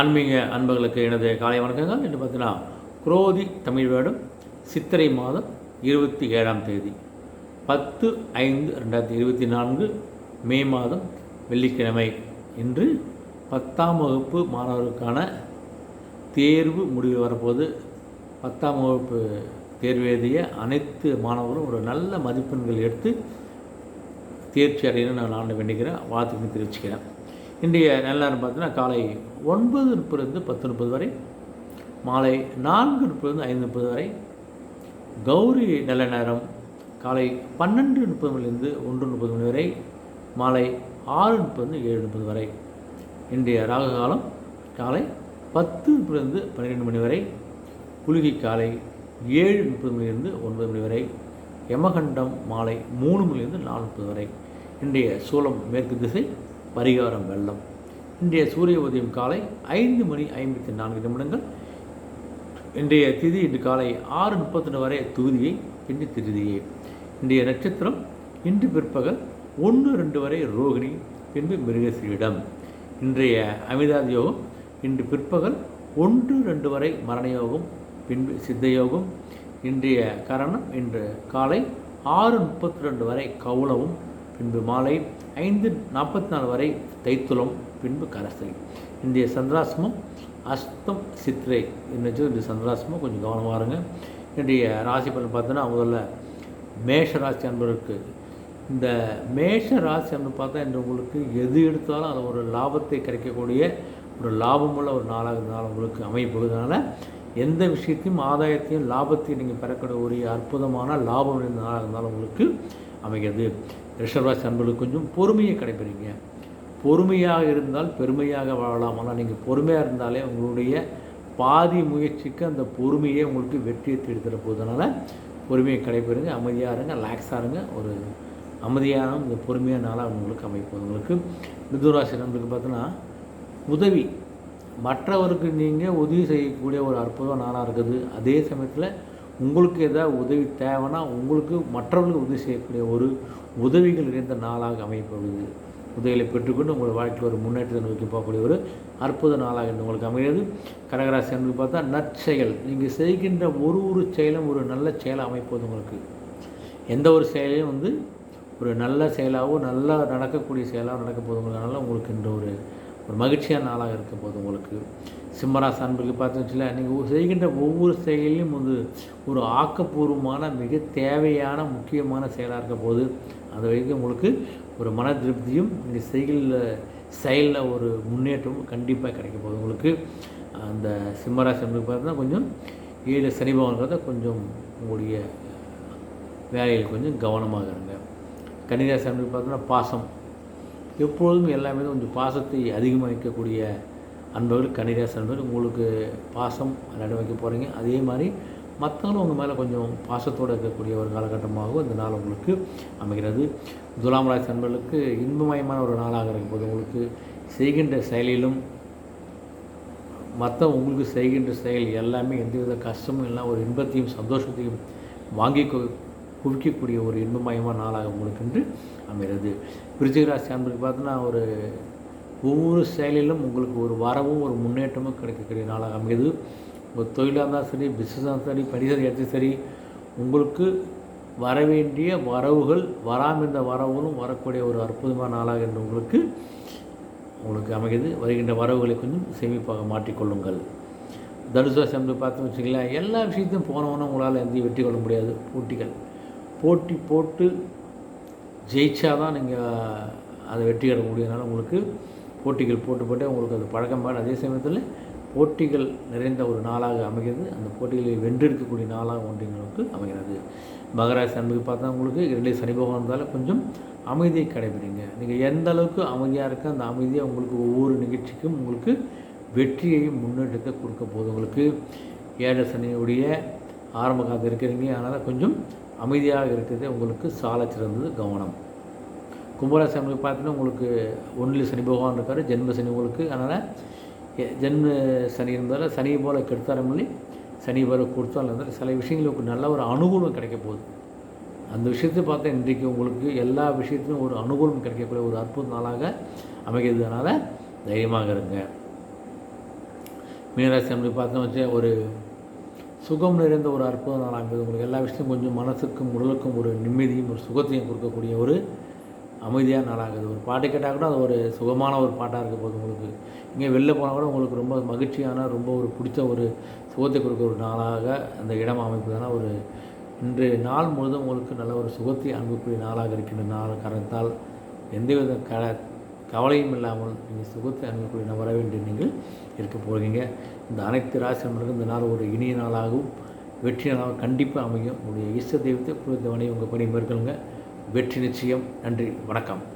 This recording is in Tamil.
ஆன்மீக அன்பர்களுக்கு எனது காலை வணக்கங்கள். என்று பார்த்தீங்கன்னா குரோதி தமிழ் வேடம் சித்திரை மாதம் இருபத்தி ஏழாம் தேதி. பத்து ஐந்து ரெண்டாயிரத்தி இருபத்தி நான்கு மே மாதம் வெள்ளிக்கிழமை இன்று பத்தாம் வகுப்பு மாணவருக்கான தேர்வு முடிவு வரப்போது பத்தாம் வகுப்பு தேர்வு எழுதிய அனைத்து மாணவர்களும் ஒரு நல்ல மதிப்பெண்கள் எடுத்து தேர்ச்சி அடையணும்னு நான் ஆண்டு வேண்டிக்கிறேன் வாழ்த்துக்கள் தெரிவிச்சுக்கிறேன். இன்றைய நல்ல நேரம் பார்த்தீங்கன்னா காலை ஒன்பது முப்பதுலேருந்து பத்து முப்பது வரை மாலை நான்கு முப்பதுலேருந்து ஐந்து முப்பது வரை கௌரி நல்ல நேரம் காலை பன்னெண்டு முப்பது மணிலேருந்து ஒன்று முப்பது மணி வரை மாலை ஆறு முப்பது ஏழு முப்பது வரை. இன்றைய ராகு காலம் காலை பத்து முப்பதுலேருந்து பன்னிரெண்டு மணி வரை குளிகை காலை ஏழு முப்பது மணிலிருந்து ஒன்பது மணி வரை யமகண்டம் மாலை மூணு மணிலேருந்து நாலு முப்பது வரை. இன்றைய சூலம் மேற்கு திசை பரிகாரம் வெள்ளம். இன்றைய சூரிய உதயம் காலை ஐந்து மணி ஐம்பத்தி நான்கு நிமிடங்கள். இன்றைய திதி இன்று காலை ஆறு முப்பத்தி வரை தூதியை பின்னி திருதியை. இன்றைய நட்சத்திரம் இன்று பிற்பகல் ஒன்று ரெண்டு வரை ரோகிணி பின்பு மிருகசீரிடம். இன்றைய அமிதாத யோகம் இன்று பிற்பகல் ஒன்று ரெண்டு வரை மரண யோகம் பின்பு சித்த யோகம். இன்றைய கரணம் இன்று காலை ஆறு முப்பத்தி ரெண்டு வரை கவுளவும் பின்பு மாலை ஐந்து நாற்பத்தி நாலு வரை தைத்துளம் பின்பு கரசை. இன்றைய சந்திராசிரமம் அஸ்தம் சித்திரை என்னச்சு இந்த சந்திராசிரமம் கொஞ்சம் கவனமாக இருங்க. என்னுடைய ராசி பலன் பார்த்தோன்னா முதல்ல மேஷ ராசி அன்பருக்கு இந்த மேஷ ராசி அன்பு பார்த்தா இன்று உங்களுக்கு எது எடுத்தாலும் அது ஒரு லாபத்தை கிடைக்கக்கூடிய ஒரு லாபமுள்ள ஒரு நாளாக இருந்தாலும் உங்களுக்கு அமைப்பொழுதுனால எந்த விஷயத்தையும் ஆதாயத்தையும் லாபத்தையும் நீங்கள் பெறக்கூடிய ஒரு அற்புதமான லாபம் இருந்த நாளாக இருந்தாலும் உங்களுக்கு அமைகிறது. ரிஷபராசி அன்பர்களுக்கு கொஞ்சம் பொறுமையை கடைபிடிங்க. பொறுமையாக இருந்தால் பெருமையாக வாழலாம். ஆனால் நீங்கள் பொறுமையாக இருந்தாலே உங்களுடைய பாதி முயற்சிக்கு அந்த பொறுமையே உங்களுக்கு வெற்றியை தேடித்தர போகுதுனால பொறுமையை கடைபிடிங்க அமைதியாக இருங்க ரிலாக்ஸாக இருங்க. ஒரு அமைதியான இந்த பொறுமையான நாளாக உங்களுக்கு அமைப்போம் உங்களுக்கு மிதுராசி நம்மளுக்கு பார்த்தோன்னா உதவி. மற்றவருக்கு நீங்கள் உதவி செய்யக்கூடிய ஒரு அற்புதம் நாளாக இருக்குது. அதே சமயத்தில் உங்களுக்கு எதாவது உதவி தேவைன்னா உங்களுக்கு மற்றவர்களுக்கு உதவி செய்யக்கூடிய ஒரு உதவிகள் நிறைந்த நாளாக அமையப்படுது உதவிகளை பெற்றுக்கொண்டு உங்கள் வாழ்க்கையில் ஒரு முன்னேற்றத்தை நோக்கி போகக்கூடிய ஒரு அற்புத நாளாக என்று உங்களுக்கு அமைகிறது. கடகராசி என்று பார்த்தா நற்செயல். நீங்கள் செய்கின்ற ஒரு ஒரு செயலும் ஒரு நல்ல செயலாக அமைப்பது உங்களுக்கு. எந்த ஒரு செயலையும் வந்து ஒரு நல்ல செயலாகவும் நல்லா நடக்கக்கூடிய செயலாகவும் நடக்க போதுங்கிறதுனால உங்களுக்கு இந்த ஒரு ஒரு மகிழ்ச்சியான நாளாக இருக்க போது உங்களுக்கு. சிம்மராசி அன்புக்கு பார்த்து நீங்கள் செய்கின்ற ஒவ்வொரு செயலையும் வந்து ஒரு ஆக்கப்பூர்வமான மிக தேவையான முக்கியமான செயலாக இருக்க போது அது வரைக்கும் உங்களுக்கு ஒரு மன திருப்தியும் நீங்கள் செயலில் செயலில் ஒரு முன்னேற்றமும் கண்டிப்பாக கிடைக்க போகுது உங்களுக்கு. அந்த சிம்மராசி அன்புக்கு பார்த்தா கொஞ்சம் ஏழு சனி பகவான்கிறத கொஞ்சம் உங்களுடைய வேலையில் கொஞ்சம் கவனமாக இருங்க. கன்னிராசி அன்புக்கு பார்த்தோன்னா பாசம். எப்பொழுதும் எல்லாமே கொஞ்சம் பாசத்தை அதிகமாக வைக்கக்கூடிய அன்பர்கள் கன்னிராசி அன்பர்கள் உங்களுக்கு பாசம் நட போகிறீங்க அதே மாதிரி மற்றவங்களும் உங்கள் மேலே கொஞ்சம் பாசத்தோடு இருக்கக்கூடிய ஒரு காலகட்டமாகவும் இந்த நாள் உங்களுக்கு அமைகிறது. துலாம் ராசி அன்பர்களுக்கு இன்பமயமான ஒரு நாளாக இருக்கும் போது உங்களுக்கு செய்கின்ற செயலிலும் மற்ற உங்களுக்கு செய்கின்ற செயல் எல்லாமே எந்தவித கஷ்டமும் இல்லை ஒரு இன்பத்தையும் சந்தோஷத்தையும் வாங்கி குவிக்கக்கூடிய ஒரு இன்பமயமான நாளாக உங்களுக்கு என்று அமைகிறது. விருச்சிகராசி அன்பருக்கு பார்த்தோன்னா ஒரு ஒவ்வொரு செயலிலும் உங்களுக்கு ஒரு வரவும் ஒரு முன்னேற்றமும் கிடைக்கக்கூடிய நாளாக அமைகிறது. ஒரு தொழிலாக இருந்தாலும் சரி பிஸ்னஸாக இருந்தாலும் சரி படிக்கிற எடுத்து சரி உங்களுக்கு வர வேண்டிய வரவுகள் வராமல் இருந்த வரவுகளும் வரக்கூடிய ஒரு அற்புதமான நாளாக என்று உங்களுக்கு உங்களுக்கு அமைகிறது. வருகின்ற வரவுகளை கொஞ்சம் சேமிப்பாக மாற்றிக்கொள்ளுங்கள். தனுசு அசம்பிளி பார்த்து வச்சுக்கலாம் எல்லா விஷயத்தையும் போனவனும் உங்களால் எந்தையும் வெற்றி கொள்ள முடியாது. போட்டிகள். போட்டி போட்டு ஜெயிச்சா தான் நீங்கள் அதை வெற்றி பெற முடியும்னால உங்களுக்கு போட்டிகள் போட்டு போட்டு உங்களுக்கு அது பழக்கமான அதே சமயத்தில் போட்டிகள் நிறைந்த ஒரு நாளாக அமைகிறது. அந்த போட்டிகளில் வென்றிருக்கக்கூடிய நாளாக ஒன்றிங்களுக்கு அமைகிறது. மகராசி அன்புக்கு பார்த்தா உங்களுக்கு இரண்டே சனி பகவான் இருந்தாலும் கொஞ்சம் அமைதியை கடைபிடிங்க. நீங்கள் எந்த அளவுக்கு அமைதியாக இருக்க அந்த அமைதியாக உங்களுக்கு ஒவ்வொரு நிகழ்ச்சிக்கும் உங்களுக்கு வெற்றியையும் முன்னெடுக்க கொடுக்க போகுது. உங்களுக்கு ஏழை சனியுடைய ஆரம்ப காலத்தில் இருக்கிறீங்க. அதனால் கொஞ்சம் அமைதியாக இருக்கிறதே உங்களுக்கு சால சிறந்தது கவனம். கும்பராசி அமைப்பு பார்த்தீங்கன்னா உங்களுக்கு ஒன்றில் சனி பகவான் இருக்கார் ஜென்ம சனி உங்களுக்கு அதனால் ஜென்ம சனி இருந்தாலும் சனியை போல் கெடுத்தாரம் இல்லை சனி போல கொடுத்தாலும் இருந்தாலும் சில விஷயங்களுக்கு நல்ல ஒரு அனுகூலம் கிடைக்க போகுது. அந்த விஷயத்தை பார்த்தா இன்றைக்கு உங்களுக்கு எல்லா விஷயத்திலும் ஒரு அனுகூலம் கிடைக்கக்கூடிய ஒரு அற்புத நாளாக அமைகிறதுனால தைரியமாக இருங்க. மீனராசி நம்மளை பார்த்தோம் வச்சு ஒரு சுகம் நிறைந்த ஒரு அற்புத நாளாக இருக்குது உங்களுக்கு எல்லா விஷயத்தையும் கொஞ்சம் மனசுக்கும் உடலுக்கும் ஒரு நிம்மதியும் ஒரு சுகத்தையும் கொடுக்கக்கூடிய ஒரு அமைதியான நாளாகுது ஒரு பாட்டு கேட்டால் கூட அது ஒரு சுகமான ஒரு பாட்டாக இருக்க போகுது உங்களுக்கு. இங்கே வெளில போனால் கூட உங்களுக்கு ரொம்ப மகிழ்ச்சியான ரொம்ப ஒரு பிடிச்ச ஒரு சுகத்தை கொடுக்க ஒரு நாளாக அந்த இடம் அமைப்பதான ஒரு இன்று நாள் முழுதும் உங்களுக்கு நல்ல ஒரு சுகத்தை அனுப்பக்கூடிய நாளாக இருக்கின்ற நாள் காரணத்தால் எந்தவித க கவலையும் இல்லாமல் நீங்கள் சுகத்தை அணுகக்கூடிய நபர வேண்டி நீங்கள் இருக்க போகிறீங்க. இந்த அனைத்து ராசினர்களுக்கும் இந்த நாள் ஒரு இனிய நாளாகவும் வெற்றி நாளாகவும் கண்டிப்பாக அமையும். உங்களுடைய இஷ்ட தெய்வத்தை புரிந்தவனை உங்கள் பணி மேற்கொள்ளுங்க. வெற்றி நிச்சயம். நன்றி. வணக்கம்.